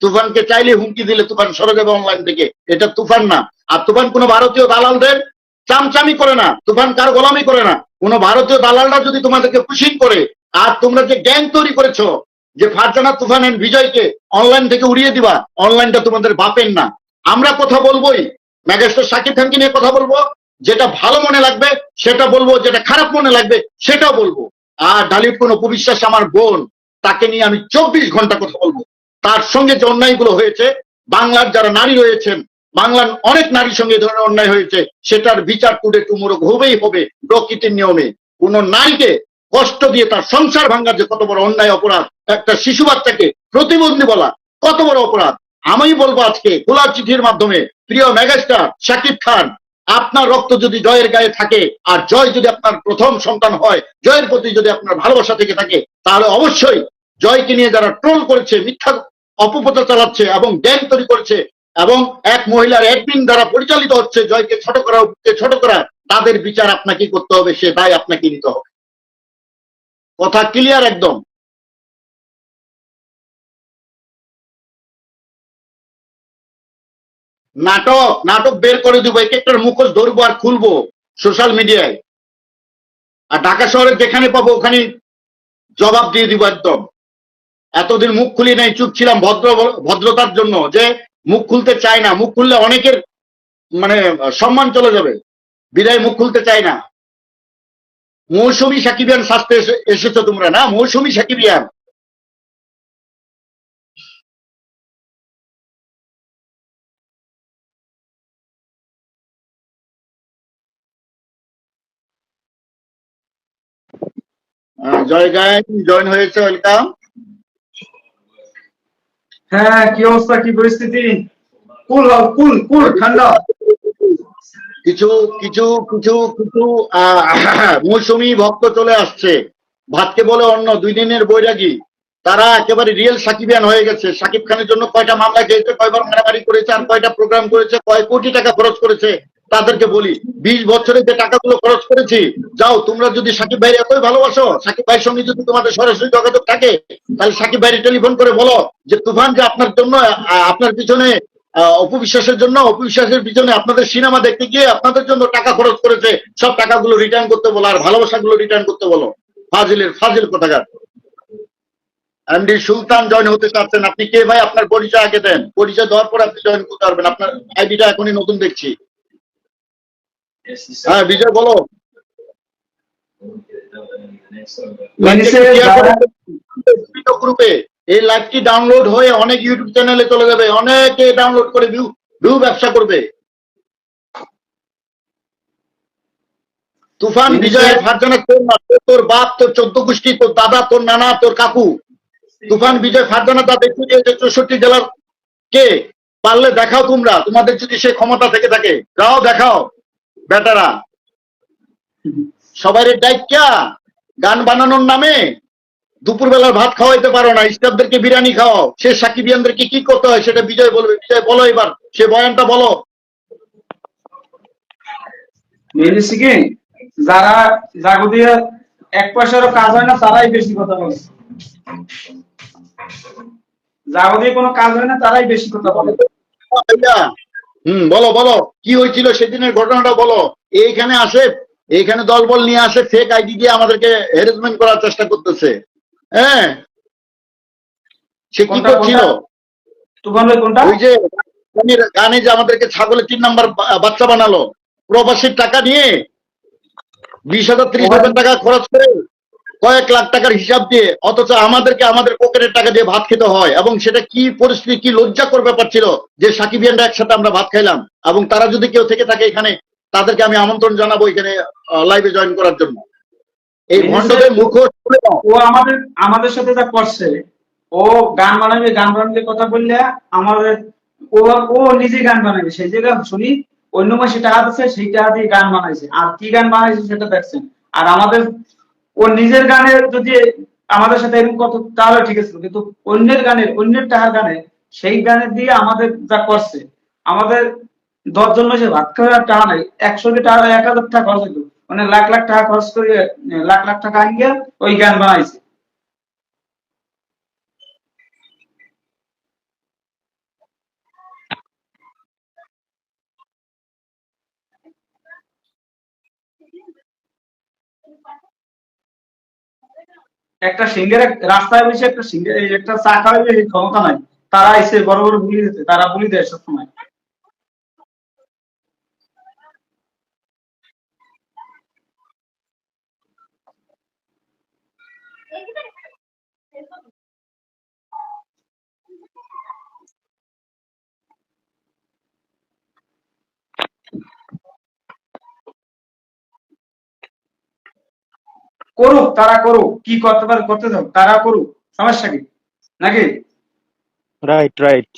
তুফানকে চাইলে হুমকি দিলে তুফান সরে যাবে অনলাইন থেকে। এটা তুফান না। আর তুফান কোনো ভারতীয় দালালদের চামচামি করে না। তুফান কার গোলামি করে না। কোন ভারতীয় দালালরা যদি তোমাদেরকে পুশিং করে, আর তোমরা যে গ্যাং তৈরি করেছ, যে ফারজানা তুফান এন্ড বিজয়কে অনলাইন থেকে উড়িয়ে দিবা অনলাইনটা তোমাদের বাপের না। আমরা কথা বলবোই। ম্যাগেস্টার সাকিব খানকে নিয়ে কথা বলব। যেটা ভালো মনে লাগবে, সেটা বলব। যেটা খারাপ মনে লাগবে, সেটাও বলব। আর ডালিট কোন উপবিশ্বাস আমার বোন, তাকে নিয়ে আমি চব্বিশ ঘণ্টা কথা বলব। তার সঙ্গে যে অন্যায়গুলো হয়েছে, বাংলার যারা নারী রয়েছেন, বাংলার অনেক নারীর সঙ্গে ধরনের অন্যায় হয়েছে, সেটার বিচার টুডে টুমোরো হবেই হবে প্রকৃতির নিয়মে। কোন নারীকে কষ্ট দিয়ে তার সংসার ভাঙ্গার যে কত বড় অন্যায় অপরাধ, একটা শিশু বাচ্চাকে প্রতিবন্ধী বলা কত বড় অপরাধ। আমি বলব আজকে খোলা চিঠির মাধ্যমে, প্রিয় মেগাস্টার শাকিব খান, আপনার রক্ত যদি জয়ের গায়ে থাকে, আর জয় যদি আপনার প্রথম সন্তান হয়, জয়ের প্রতি যদি আপনার ভালোবাসা থেকে থাকে, তাহলে অবশ্যই জয়কে নিয়ে যারা ট্রোল করেছে, মিথ্যা অপপ্রচার চালাচ্ছে এবং গ্যাং তৈরি করছে এবং এক মহিলার অ্যাডমিন দ্বারা পরিচালিত হচ্ছে, জয়কে ছোট করা ছোট করা, তাদের বিচার আপনাকে করতে হবে, সে দায় আপনাকে নিতে হবে। কথা ক্লিয়ার একদম? নাটক নাটক বের করে দিব, এক একটার মুখোশ ধরবো আর খুলবো সোশ্যাল মিডিয়ায় আর ঢাকা শহরে যেখানে পাবো, ওখানে জবাব দিয়ে দিব একদম। এতদিন মুখ খুলি নাই, চুপ ছিলাম ভদ্র ভদ্রতার জন্য যে মুখ খুলতে চাই না। মুখ খুললে অনেকের মানে সম্মান চলে যাবে। বিদায় মুখ খুলতে চাই না। মৌসুমী সাকিবিয়ান শাস্তে এসেছ তোমরা, না? মৌসুমী সাকিবিয়ান। জয় গায়ন জয়েন হয়েছে, ওয়েলকাম। হ্যাঁ কি অবস্থা, কি পরিস্থিতি? কুল কুল কুল, ঠান্ডা। কিছু কিছু কিছু কিছু মৌসুমী ভক্ত চলে আসছে। ভাতকে বলে অন্য দুই দিনের বৈরাগী। তারা একেবারে রিয়েল সাকিবিয়ান হয়ে গেছে। সাকিব খানের জন্য কয়টা মামলা খেয়েছে, কয়বার মারামারি করেছে, আর কয়টা প্রোগ্রাম করেছে, কয় কোটি টাকা খরচ করেছে তাদেরকে বলি, বিশ বছরে যে টাকাগুলো খরচ করেছি, যাও, তোমরা যদি সাকিব ভাই এতই ভালোবাসো, সাকিব ভাইয়ের সঙ্গে যদি তোমাদের সরাসরি যোগাযোগ থাকে, তাহলে সাকিব ভাইয়ের টেলিফোন করে বলো যে, তুফান যে আপনার জন্য আপনার পিছনে অপবিশ্বাসের জন্য, অপবিশ্বাসের পিছনে আপনাদের সিনেমা দেখতে গিয়ে আপনাদের জন্য টাকা খরচ করেছে, সব টাকাগুলো রিটার্ন করতে বলো, আর ভালোবাসাগুলো রিটার্ন করতে বলো। ফাজিলের, ফাজিল কোথাকার? এমডি সুলতান জয়েন হতে চাচ্ছেন। আপনি কে ভাই? আপনার পরিচয় আগে দেন। পরিচয় দেওয়ার পর আপনি জয়েন করতে পারবেন। আপনার আইডিটা এখনই নতুন দেখছি। হ্যাঁ বিজয় বলো। গ্রুপে এই লাইভটি ডাউনলোড হয়ে অনেক ইউটিউব চ্যানেলে চলে যাবে অনেকে ডাউনলোড করে ভিউ ভিউ ব্যবসা করবে। তুফান বিজয় ফারজানা তোর না তোর বাপ তোর চোদ্দ গোষ্ঠী তোর দাদা তোর নানা তোর কাকু। তুফান বিজয় ফারজানা তা দেখতে দিয়েছে চৌষট্টি জেলার কে? পারলে দেখাও তোমরা তোমাদের যদি সে ক্ষমতা থেকে থাকে। যাও দেখাও। বেটারা সবাই ডাইকা গান বানানোর নামে দুপুরবেলার ভাত খাওয়াইতে পারো না স্টাফদেরকে বিরিয়ানি খাওয়াও। সে সাকিবিয়ানদেরকে কি করতে হয় সেটা বিজয় বলবে। বিজয় বলো এবার সে বয়ানটা বলো। কি যারা এক পয়সারও কাজ হয় না তারাই বেশি কথা বলে। জাগতিক কোনো কাজ হয় না তারাই বেশি কথা বলে। হুম বলো বলো কি হয়েছিল সেদিনের ঘটনাটা বলো। এইখানে আসে এইখানে দলবল নিয়ে আসে ফেক আইডি দিয়ে আমাদেরকে হ্যারাসমেন্ট করার চেষ্টা করতেছে। হ্যাঁ? সে কি করছিল? ওই যে গানে যে আমাদেরকে ছাগলের তিন নাম্বার বাচ্চা বানালো। প্রবাসীর টাকা নিয়ে বিশ হাজার ত্রিশ হাজার টাকা খরচ করে কয়েক লাখ টাকার হিসাব দিয়ে অথচ আমাদেরকে আমাদের পকেটের টাকা দিয়ে ভাত খেতে হয় এবং সেটা কি পরিস্থিতি কি লজ্জাকর ব্যাপার ছিল যে সাকিবিয়ানরা একসাথে আমরা ভাত খাইলাম? এবং তারা যদি কেউ থেকে থাকে এখানে তাদেরকে আমি আমন্ত্রণ জানাব এখানে লাইভে জয়েন করার জন্য। এই ভণ্ডদের মুখোশ ও আমাদের আমাদের সাথে যা করছে ও গান বানাবে গান বানাবে কথা বললে আমাদের ও ও নিজে গান বানাবে সেই জায়গায় শুনি অন্য মাসে টাকা দিচ্ছে সেই টাকা দিয়ে গান বানাইছে। আর কি গান বানাইছে সেটা দেখছেন। আর আমাদের ও নিজের গানে যদি আমাদের সাথে এরকম কত তাহলে ঠিক আছে। কিন্তু অন্যের গানের, অন্যের টাকার গানে, সেই গানে দিয়ে আমাদের যা করছে, আমাদের দশ জন মাসে ভাত খাওয়ার টাকা নাই। একশো টাকা এক হাজার টাকা খরচ হইতো মানে লাখ লাখ টাকা খরচ করে লাখ লাখ টাকা আনিয়ে ওই গান বানাইছে। একটা সিংহের রাস্তায় বসে একটা সিংহের একটা চা খাওয়াবে বেশি ক্ষমতা নাই। তারা এসে বড় বড় বুলি দিতে তারা বুলি দেয় সবসময়। করুক তারা করুক কি করতে পারে করতে দাও তারা করুক সমস্যা কি? নাকি? রাইট রাইট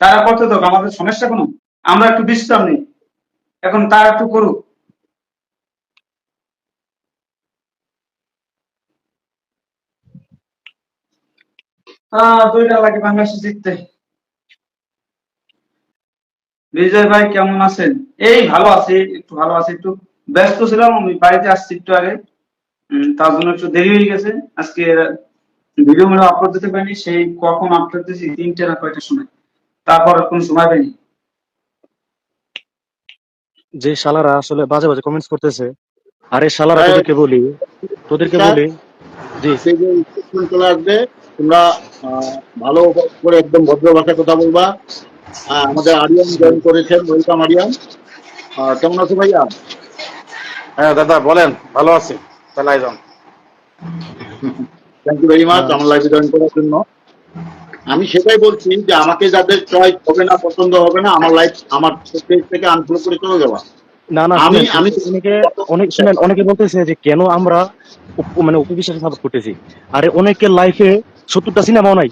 তারা করতে দাও আমাদের সমস্যা কোনো? আমরা একটু বিশ্রাম নেই। এখন তারা একটু করুক। দুইটা লাগে বাংলাদেশে জিততে। বিজয় ভাই কেমন আছেন? এই ভালো আছি একটু ভালো আছি একটু ব্যস্ত ছিলাম আমি বাড়িতে আসছি একটু আগে। তার জন্য একটু দেরি হয়ে গেছে। আজকে ভিডিও মেলা আপলোড দিতে পারিনি সেই কখন আপলোড দিয়েছি তিনটে না কয়টার সময়। তারপর কোনো সময় পাইনি। যে শালারা আসলে বাজে বাজে কমেন্টস করতেছে আরে শালারা। তোদেরকে বলি তোদেরকে বলি জি। সেই যে instruction চলে আসবে তোমরা আহ, ভালো করে একদম ভদ্র ভাষায় কথা বলবা। আমাদের আরিয়ান জয়েন করেছেন ওয়েলকাম আরিয়ান। আহ, কেমন আছো ভাইয়া? হ্যাঁ দাদা বলেন ভালো আছি। চালাই যান থ্যাংক ইউ ভেরি মাচ আমার লাইভে জয়েন করার জন্য। আমি সেটাই বলছি যে আমাকে যাদের চয়েস হবে না পছন্দ হবে না আমার লাইফ আমার পেজ থেকে আনফলো করে চলে যাওয়া না না আমি- আমি- অনেকে অনেক শুনেন অনেকে বলতেছে যে কেন আমরা মানে উপবিশ্বাস সাপোর্ট করতেছি? আরে অনেকের লাইফে সত্তরটা সিনেমাও নাই।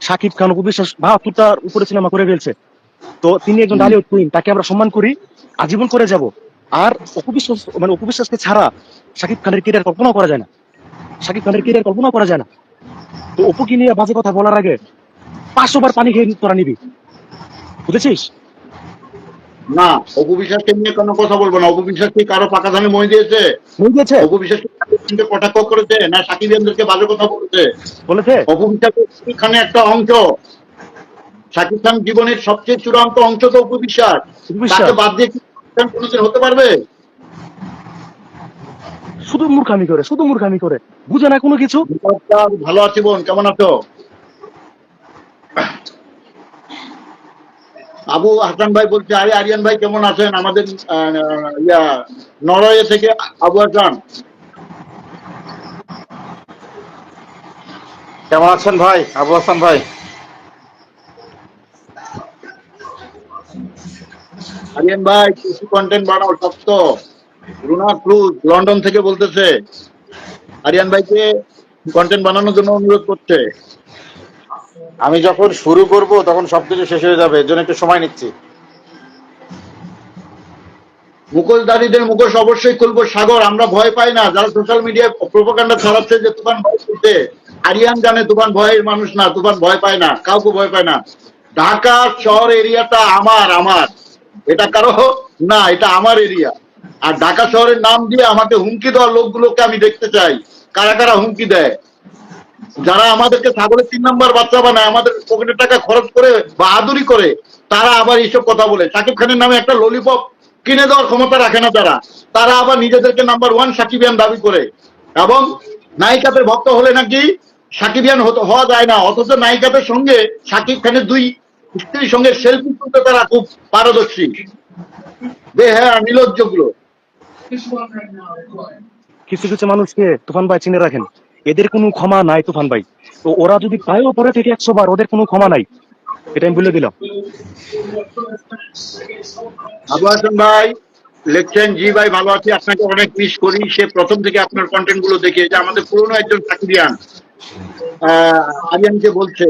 শাকিব খান উপবিশ্বাস বাহাত্তরটার উপরে সিনেমা করে ফেলছে। তো তিনি একজন ডালিউড কুইন তাকে আমরা সম্মান করি আজীবন করে যাব। আর উপবিশ্বাস মানে উপবিশ্বাসকে ছাড়া শাকিব খানের কেরিয়ার কল্পনা করা যায় না। শাকিব খানের কেরিয়ার কল্পনা করা যায় না। তো অপুকে নিয়ে বাজে কথা বলার আগে পাঁচশো বার পানি খেয়ে তোরা নিবি? বুঝেছিস? না অপু বিশ্বাসকে নিয়ে কোনো কথা বলব না। অপু বিশ্বাস কি কারও পাকা ধানে মই দিয়েছে? অপু বিশ্বাস কটাক্ষ করেছে? না সাকিবিয়ানদেরকে বাজে কথা বলেছে? বলেছে? অপু বিশ্বাস শাকিব একটা অংশ? শাকিব খান জীবনের সবচেয়ে চূড়ান্ত অংশ তো অপু বিশ্বাস অপু বিশ্বাস। তাকে বাদ দিয়ে কোনোদিন হতে পারবে? শুধু মূর্খামি করে শুধু মূর্খামি করে। বুঝে না কোনো কিছু? ভালো আছি বোন কেমন আছো? আবু হাসান ভাই বলছে আরে আরিয়ান ভাই কেমন আছেন? আমাদের ইয়া নরওয়ে থেকে আবু হাসান। কেমন আছেন ভাই? আবু হাসান ভাই। আরিয়ান ভাই কিছু কন্টেন্ট বানাও সত্য রুনা ক্রুজ লন্ডন থেকে বলতেছে। আরিয়ান ভাইকে কন্টেন্ট বানানোর জন্য অনুরোধ করছে। আমি যখন শুরু করব তখন সবকিছু শেষ হয়ে যাবে এর জন্য একটু সময় নিচ্ছি। মুখোশধারীদের মুখোশ অবশ্যই খুলবো সাগর আমরা ভয় পাই না। যারা সোশ্যাল মিডিয়ায় প্রোপাগান্ডা ছড়াচ্ছে যে তুফান ভয় করতে আরিয়ান জানে তুফান ভয়ের মানুষ না তুফান ভয় পায় না কাউকে ভয় পায় না। ঢাকা শহর এরিয়াটা আমার আমার। এটা কারও না, এটা আমার এরিয়া আর ঢাকা শহরের নাম দিয়ে আমাকে হুমকি দেওয়া লোকগুলোকে আমি দেখতে চাই। কারা কারা হুমকি দেয়? যারা আমাদেরকে ছাগলের তিন নাম্বার বাচ্চা বানায়, আমাদের পকেটের টাকা খরচ করে বাহাদুরি করে, তারা আবার এইসব কথা বলে। সাকিব খানের নামে একটা ললিপপ কিনে দেওয়ার ক্ষমতা রাখে না তারা তারা আবার নিজেদেরকে নাম্বার ওয়ান সাকিবিয়ান দাবি করে। এবং নায়িকাদের ভক্ত হলে নাকি সাকিবিয়ান হওয়া যায় না। অথচ নায়িকাদের সঙ্গে সাকিব খানের দুই স্ত্রীর সঙ্গে সেলফি তুলতে তারা খুব পারদর্শী। বেহ্যা নিলজ্জগুলো। কিছু কিছু মানুষকে তুফান ভাই চিনে রাখেন। এদের কোনো ক্ষমা নাই তুফান ভাই। তো ওরা যদি পায়ও পরে থেকে একশো বার ওদের কোনো ক্ষমা নাই। এটা আমি বলে দিলাম। আবু হাসান ভাই লিখছেন জি ভাই ভালো আছি। আপনাকে অনেক মিস করি। সে প্রথম থেকে আপনার কন্টেন্টগুলো দেখে যে আমাদের পুরনো একজন আহ, আরিয়ানকে বলছে।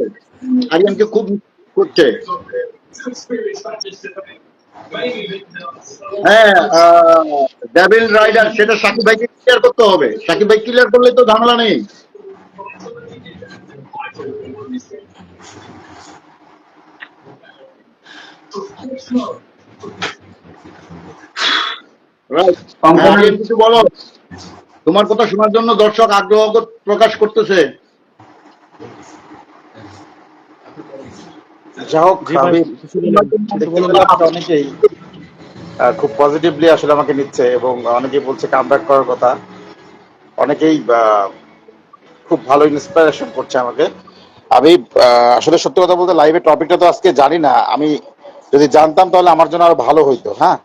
আরিয়ানকে খুব miss করছে হ্যাঁ ডেভিল রাইডার সেটা সাকিব ভাইকে ক্লিয়ার করতে হবে। সাকিব ভাই ক্লিয়ার করলে তো ঝামেলা নেই. হ্যাঁ, কিছু বলো? তোমার কথা শোনার জন্য দর্শক আগ্রহ প্রকাশ করতেছে যা হোক জি ভাই, আমি কিছু বলেন, কিছু দেখতে বলেন। পেলাম যে অনেকেই। খুব পজিটিভলি আসলে আমাকে নিচ্ছে এবং অনেকেই বলছে কাম করার কথা। অনেকেই আহ, খুব ভালো ইন্সপিরেশন করছে আমাকে। আমি আসলে সত্যি কথা বলতে লাইভে টপিকটা তো আজকে জানি না। আমি যদি জানতাম তাহলে আমার জন্য আরও ভালো হইতো হ্যাঁ?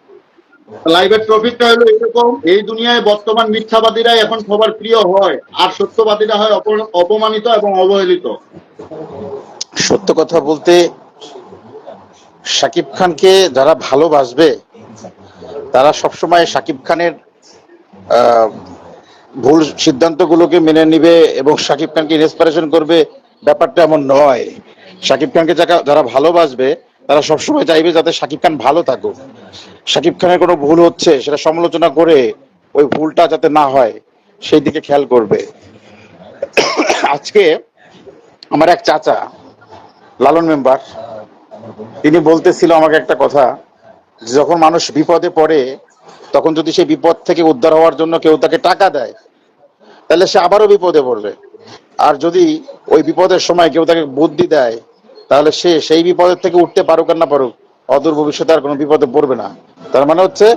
লাইভের টপিকটা হলো এরকম এই দুনিয়ায় বর্তমান মিথ্যাবাদীরাই এখন সবার প্রিয় হয় আর সত্যবাদীরা হয় অপ- অপমানিত এবং অবহেলিত। সত্য কথা বলতে শাকিব খানকে যারা ভালোবাসবে, তারা সবসময় শাকিব খানের ভুল সিদ্ধান্তগুলোকে মেনে নিবে এবং শাকিব খানকে ইন্সপিরেশন করবে। ব্যাপারটা এমন নয়। শাকিব খানকে যারা- ভালোবাসবে, তারা সবসময় চাইবে যাতে শাকিব খান ভালো থাকুক। শাকিব খানের কোনো ভুল হচ্ছে, সেটা সমালোচনা করে ওই ভুলটা যাতে না হয়, সেই দিকে খেয়াল করবে। আজকে আমার এক চাচা লালন মেম্বার তিনি বলতেছিল আমাকে একটা কথা যখন মানুষ বিপদে পড়ে তখন যদি সেই বিপদ থেকে উদ্ধার হওয়ার জন্য কেউ তাকে টাকা দেয় তাহলে সে আবারও বিপদে পড়বে। আর যদি ওই বিপদের সময় কেউ তাকে বুদ্ধি দেয় তাহলে সে সেই বিপদের থেকে উঠতে পারুক আর না পারুক অদূর ভবিষ্যতে আর কোনো বিপদে পড়বে না। তার মানে হচ্ছে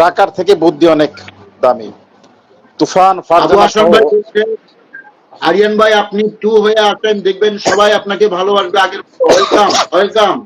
টাকার থেকে বুদ্ধি অনেক দামি। তুফান ফারজানা হাসান সহ ভাই বলছেন, আরিয়ান ভাই আপনি টু হয়ে আসেন দেখবেন সবাই আপনাকে ভালোবাসবে। আগের ওয়েলকাম ওয়েলকাম